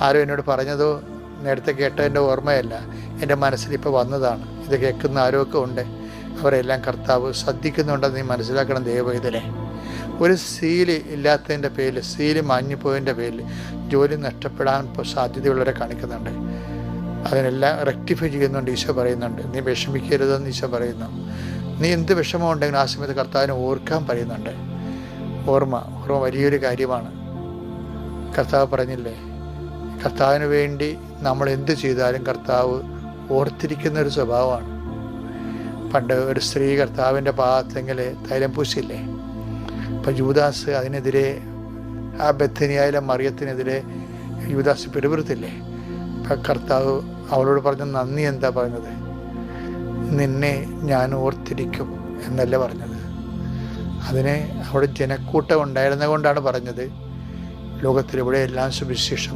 ആരും എന്നോട് പറഞ്ഞതോ? നേരത്തെ കേട്ടതിന്റെ ഓർമ്മയല്ല. എന്റെ മനസ്സിൽ ഇപ്പോൾ വന്നതാണ്. ഇത് കേൾക്കുന്ന ആരൊക്കെ ഉണ്ട്? അവരെല്ലാം കർത്താവ് ശ്രദ്ധിക്കുന്നുണ്ടെന്ന് നീ മനസ്സിലാക്കണം ദൈവം ഇതിലെ ഒരു സീൽ ഇല്ലാത്തതിന്റെ പേരിൽ സീൽ മാഞ്ഞുപോയതിന്റെ പേരിൽ ജോലി നഷ്ടപ്പെടാൻ സാധ്യതയുള്ളവരെ കാണിക്കുന്നുണ്ട്. അതിനെല്ലാം റെക്ടിഫൈ ചെയ്യുന്നുണ്ട് ഈശോ പറയുന്നുണ്ട്. നീ വിഷമിക്കരുതെന്ന് ഈശോ പറയുന്നു. നീ എന്ത് വിഷമം ഉണ്ടെങ്കിലും ആ സമയത്ത് കർത്താവിനെ ഓർക്കാൻ പറയുന്നുണ്ട്. ഓർമ്മ ഓർമ്മ വലിയൊരു കാര്യമാണ്. കർത്താവ് പറഞ്ഞില്ലേ കർത്താവിന് വേണ്ടി നമ്മൾ എന്ത് ചെയ്താലും കർത്താവ് ഓർത്തിരിക്കുന്ന ഒരു സ്വഭാവമാണ്. പണ്ട് ഒരു സ്ത്രീ കർത്താവിന്റെ പാദത്തെങ്കിൽ തൈലം പൂശില്ലേ അപ്പം യൂദാസ് അതിനെതിരെ ആ ബethനിയായാലും മറിയത്തിനെതിരെ യൂദാസ് പിടിപെടുത്തില്ലേ? അപ്പം കർത്താവ് അവളോട് പറഞ്ഞ നന്ദി എന്താ പറഞ്ഞത്? നിന്നെ ഞാൻ ഓർത്തിരിക്കും എന്നല്ല പറഞ്ഞത്. അതിന് അവിടെ ജനക്കൂട്ടം ഉണ്ടായിരുന്നത് കൊണ്ടാണ് പറഞ്ഞത്. ലോകത്തിലിവിടെ എല്ലാം സുവിശേഷം